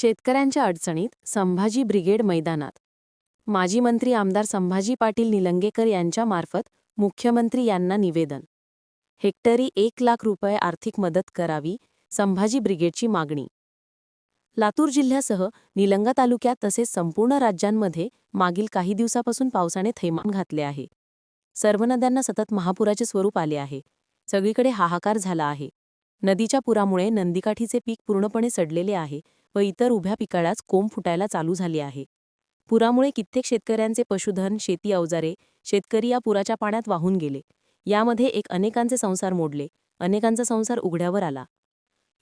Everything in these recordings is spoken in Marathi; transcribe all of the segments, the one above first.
शेतकऱ्यांच्या अडचणीत संभाजी ब्रिगेड मैदानात. माजी मंत्री आमदार संभाजी पाटील निलंगेकर यांच्यामार्फत मुख्यमंत्री यांना निवेदन. हेक्टरी एक लाख रुपये आर्थिक मदत करावी संभाजी ब्रिगेडची मागणी. लातूर जिल्ह्यासह निलंगा तालुक्यात तसेच संपूर्ण राज्यांमध्ये मागील काही दिवसापासून पावसाने थैमान घातले आहे. सर्व नद्यांना सतत महापुराचे स्वरूप आले आहे. सगळीकडे हाहाकार झाला आहे. नदीच्या पुरामुळे नंदीकाठीचे पीक पूर्णपणे सडलेले आहे. व इतर उभ्या पिकाळ्याच कोंब फुटायला चालू झाली आहे. पुरामुळे कित्येक शेतकऱ्यांचे पशुधन शेती अवजारे शेतकरी या पुराच्या पाण्यात वाहून गेले. यामध्ये एक अनेकांचे संसार मोडले अनेकांचा संसार उघड्यावर आला.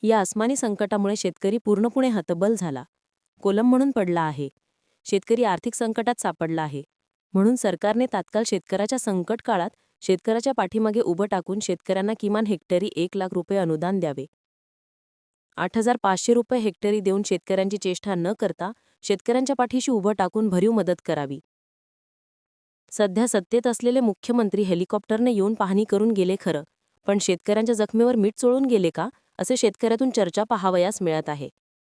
या अस्मानी संकटामुळे शेतकरी पूर्णपणे हतबल झाला. कोलम म्हणून पडला आहे. शेतकरी आर्थिक संकटात सापडला आहे. म्हणून सरकारने तात्काळ शेतकऱ्याच्या संकट काळात शेतकऱ्याच्या पाठीमागे उभं टाकून शेतकऱ्यांना किमान हेक्टरी एक लाख रुपये अनुदान द्यावे. आठ हजार पाचशे रुपये हेक्टरी देऊन शेतकऱ्यांची चेष्टा न करता शेतकऱ्यांच्या पाठीशी उभं टाकून भरीव मदत करावी. सध्या सत्तेत असलेले मुख्यमंत्री हेलिकॉप्टरने येऊन पाहणी करून गेले खरं पण शेतकऱ्यांच्या जखमेवर मीठ चोळून गेले का असे शेतकऱ्यातून चर्चा पाहावयास मिळत आहे.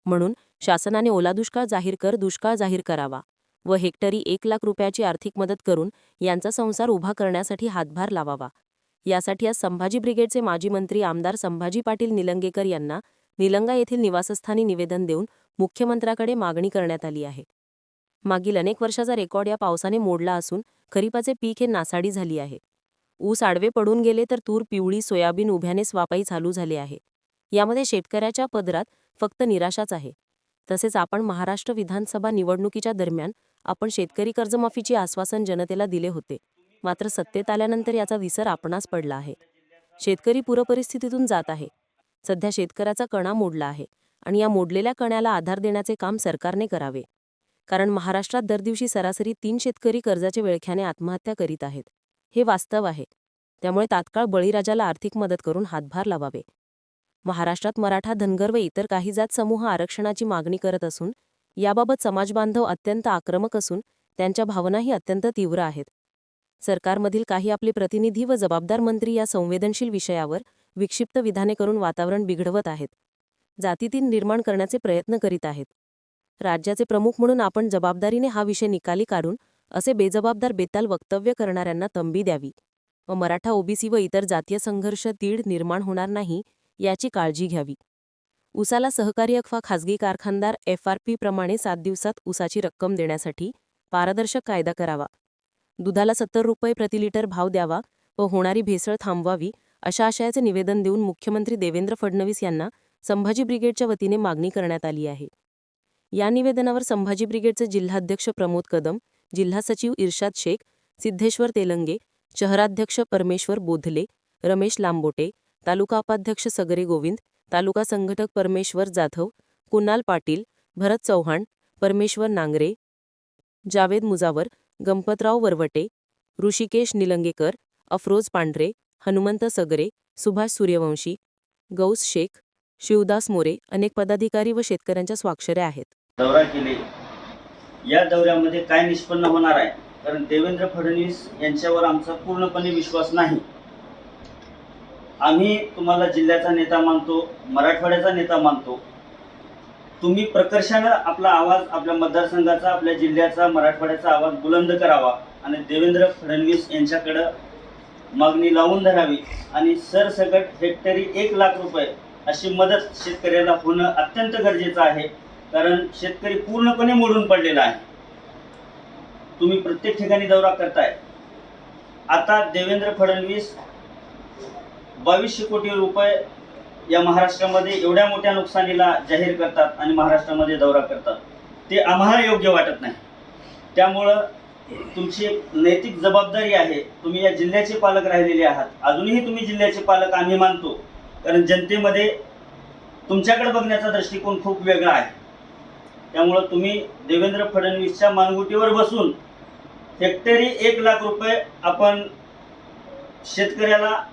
म्हणून शासनाने ओला दुष्काळ जाहीर कर दुष्काळ जाहीर करावा व हेक्टरी एक लाख रुपयाची आर्थिक मदत करून यांचा संसार उभा करण्यासाठी हातभार लावावा. यासाठी आज संभाजी ब्रिगेडचे माजी मंत्री आमदार संभाजी पाटील निलंगेकर यांना निलंगा येथील निवासस्थानी निवेदन देऊन मुख्यमंत्र्याकडे मागणी करण्यात आली आहे. मागील अनेक वर्षाचा रेकॉर्ड या पावसाने मोडला असून खरीपाचे पीक हे नासाडी झाली आहे. ऊस आडवे पडून गेले तर तूर पिवळी सोयाबीन उभ्याने स्वापाई चालू झाले आहे. यामध्ये शेतकऱ्याच्या पदरात फक्त निराशाच आहे. तसेच आपण महाराष्ट्र विधानसभा निवडणुकीच्या दरम्यान आपण शेतकरी कर्जमाफीची आश्वासन जनतेला दिले होते. मात्र सत्तेत आल्यानंतर याचा विसर आपणास पडला आहे. शेतकरी पूरपरिस्थितीतून जात आहे. सध्या शेतकऱ्याचा कणा मोडला आहे आणि या मोडलेल्या कण्याला आधार देण्याचे काम सरकारने करावे. कारण महाराष्ट्रात दर दिवशी सरासरी तीन शेतकरी कर्जाचे विळख्याने आत्महत्या करीत आहेत. हे वास्तव आहे. त्यामुळे तात्काळ बळीराजाला आर्थिक मदत करून हातभार लावावे. महाराष्ट्रात मराठा धनगर व इतर काही जात समूह आरक्षणाची मागणी करत असून याबाबत समाजबांधव अत्यंत आक्रमक असून त्यांच्या भावनाही अत्यंत तीव्र आहेत. सरकारमधील काही आपले प्रतिनिधी व जबाबदार मंत्री या संवेदनशील विषयावर विक्षिप्त विधाने करून वातावरण बिघडवत आहेत. जातीतीन निर्माण करण्याचे प्रयत्न करीत आहेत. राज्याचे प्रमुख म्हणून आपण जबाबदारीने हा विषय निकाली काढून असे बेजबाबदार बेताल वक्तव्य करणाऱ्यांना तंबी द्यावी. व मराठा ओबीसी व इतर जातीय संघर्ष तीड निर्माण होणार नाही याची काळजी घ्यावी. उसाला सहकारी अथवा खासगी कारखानदार एफ आर पी प्रमाणे सात दिवसात उसाची रक्कम देण्यासाठी पारदर्शक कायदा करावा. दुधाला सत्तर रुपये प्रति लिटर भाव द्यावा व होणारी भेसळ थांबवावी अशा आशयाचे निवेदन देऊन मुख्यमंत्री देवेंद्र फडणवीस यांना संभाजी ब्रिगेडच्या वतीने मागणी करण्यात आली आहे. या निवेदनावर संभाजी ब्रिगेडचे जिल्हाध्यक्ष प्रमोद कदम जिल्हा सचिव इर्शाद शेख सिद्धेश्वर तेलंगे शहराध्यक्ष परमेश्वर बोधले रमेश लांबोटे तालुका उपाध्यक्ष सगरे गोविंद तालुका संघटक परमेश्वर जाधव कुणाल पाटील भरत चव्हाण परमेश्वर नांगरे जावेद मुजावर गंपतराव वरवटे ऋषिकेश निलंगेकर अफरोज पांढरे हनुमंत सगरे सुभाष सूर्यवंशी गौस शेख शिवदास मोरे अनेक पदाधिकारी व शेतकऱ्यांच्या स्वाक्षऱ्या आहेत. दौरा केले. या दौऱ्यामध्ये काय निष्पन्न होणार आहे? कारण देवेंद्र फडणवीस यांच्यावर आमचा पूर्णपणे विश्वास नाही. आम्ही तुम्हाला जिल्ह्याचा नेता मानतो मराठवाड्याचा नेता मानतो. तुम्ही प्रकर्षानं आपला आवाज आपल्या मतदारसंघाचा आपल्या जिल्ह्याचा मराठवाड्याचा आवाज बुलंद करावा आणि देवेंद्र फडणवीस यांच्याकडं मागणी लावून धरावी आणि सरसकट हेक्टरी एक लाख रुपये अशी मदत शेतकऱ्याला होणं अत्यंत गरजेचं आहे कारण शेतकरी पूर्णपणे मोडून पडलेला आहे. तुम्ही प्रत्येक ठिकाणी दौरा करताय. आता देवेंद्र फडणवीस बावीसशे कोटी रुपये या महाराष्ट्रामध्ये एवढ्या मोठ्या नुकसानीला जाहीर करतात आणि महाराष्ट्रामध्ये दौरा करतात. ते आम्हाला योग्य वाटत नाही. त्यामुळं तुमची एक नैतिक जबाबदारी आहे. तुम्ही या जिल्ह्याचे पालक राहिलेले आहात. अजूनही तुम्ही जिल्ह्याचे पालक आम्ही मानतो. कारण जनतेमध्ये तुमच्याकडे बघण्याचा दृष्टिकोन खूप वेगळा आहे. त्यामुळं तुम्ही देवेंद्र फडणवीसच्या मानगुटीवर बसून हेक्टरी एक लाख रुपये आपण शेतकऱ्याला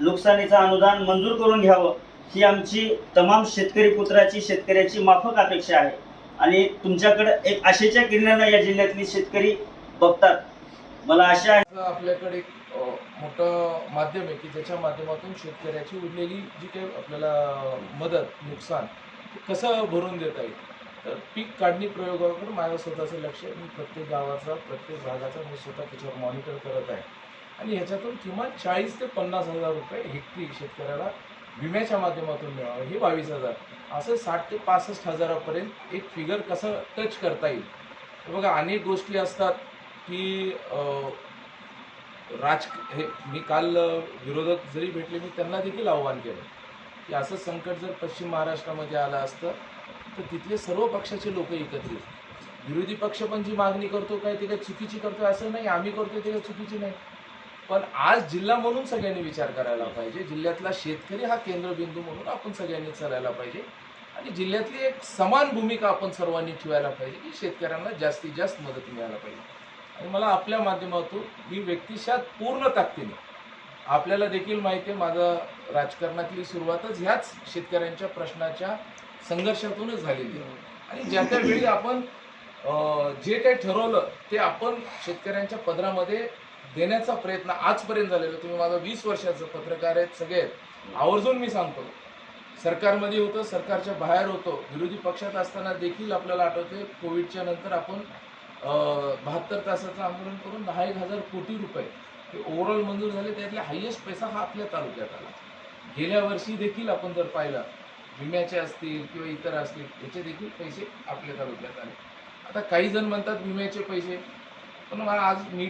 नुकसानीचं अनुदान मंजूर करून घ्यावं ही आमची तमाम शेतकरी पुत्राची शेतकऱ्याची माफक अपेक्षा आहे. आणि तुमच्याकडं एक आशेच्या किरणानं या जिल्ह्यातली शेतकरी बघतात. मला आशा आहे आपल्याकडे एक मोठं माध्यम आहे की ज्याच्या माध्यमातून शेतकऱ्याची उरलेली जी काही आपल्याला मदत नुकसान कसं भरून देता येईल? तर पीक काढणी प्रयोगावर माझं स्वतःचं लक्ष मी प्रत्येक गावाचा प्रत्येक भागाचा मी स्वतः त्याच्यावर मॉनिटर करत आहे. आणि ह्याच्यातून किमान चाळीस ते पन्नास हजार रुपये हेक्टरी शेतकऱ्याला विम्याच्या माध्यमातून मिळावं हे बावीस हजार. असं साठ ते पासष्ट हजारापर्यंत एक फिगर कसं टच करता येईल? बघा अनेक गोष्टी असतात. की राज हे मी काल विरोधक जरी भेटले मी त्यांना देखील आव्हान केलं. की असं संकट जर पश्चिम महाराष्ट्रामध्ये आलं असतं तर तिथले सर्व पक्षाचे लोक एकत्रित. विरोधी पक्ष पण जी मागणी करतो काय ते काय चुकीची करतो असं नाही आम्ही करतोय ते काय चुकीची नाही. पण आज जिल्हा म्हणून सगळ्यांनी विचार करायला पाहिजे. जिल्ह्यातला शेतकरी हा केंद्रबिंदू म्हणून आपण सगळ्यांनी चालायला पाहिजे. आणि जिल्ह्यातली एक समान भूमिका आपण सर्वांनी ठेवायला पाहिजे की शेतकऱ्यांना जास्तीत जास्त मदत मिळायला पाहिजे. आणि मला आपल्या माध्यमातून मी व्यक्तिशात पूर्ण ताकदीने. आपल्याला देखील माहिती आहे माझं राजकारणातली सुरुवातच ह्याच शेतकऱ्यांच्या प्रश्नाच्या संघर्षातूनच झालेली आहे. आणि ज्या त्या वेळी आपण जे काही ठरवलं ते आपण शेतकऱ्यांच्या पदरामध्ये देण्याचा प्रयत्न आजपर्यंत झालेला तुम्ही माझं वीस वर्षाचं पत्रकार आहेत सगळे. आहेत आवर्जून मी सांगतो सरकारमध्ये होतं सरकारच्या बाहेर होतो. विरोधी पक्षात असताना देखील आपल्याला आठवते कोविडच्या नंतर आपण बहात्तर तासाचं आंदोलन करून दहा एक हजार कोटी रुपये हे ओव्हरऑल मंजूर झाले. त्यातला हायेस्ट पैसा हा आपल्या तालुक्यात आला. गेल्या वर्षी देखील आपण जर पाहिलं विम्याचे असतील किंवा इतर असतील याचे देखील पैसे आपल्या तालुक्यात आले. आता काही जण म्हणतात विम्याचे पैसे पण मला आज मीडिया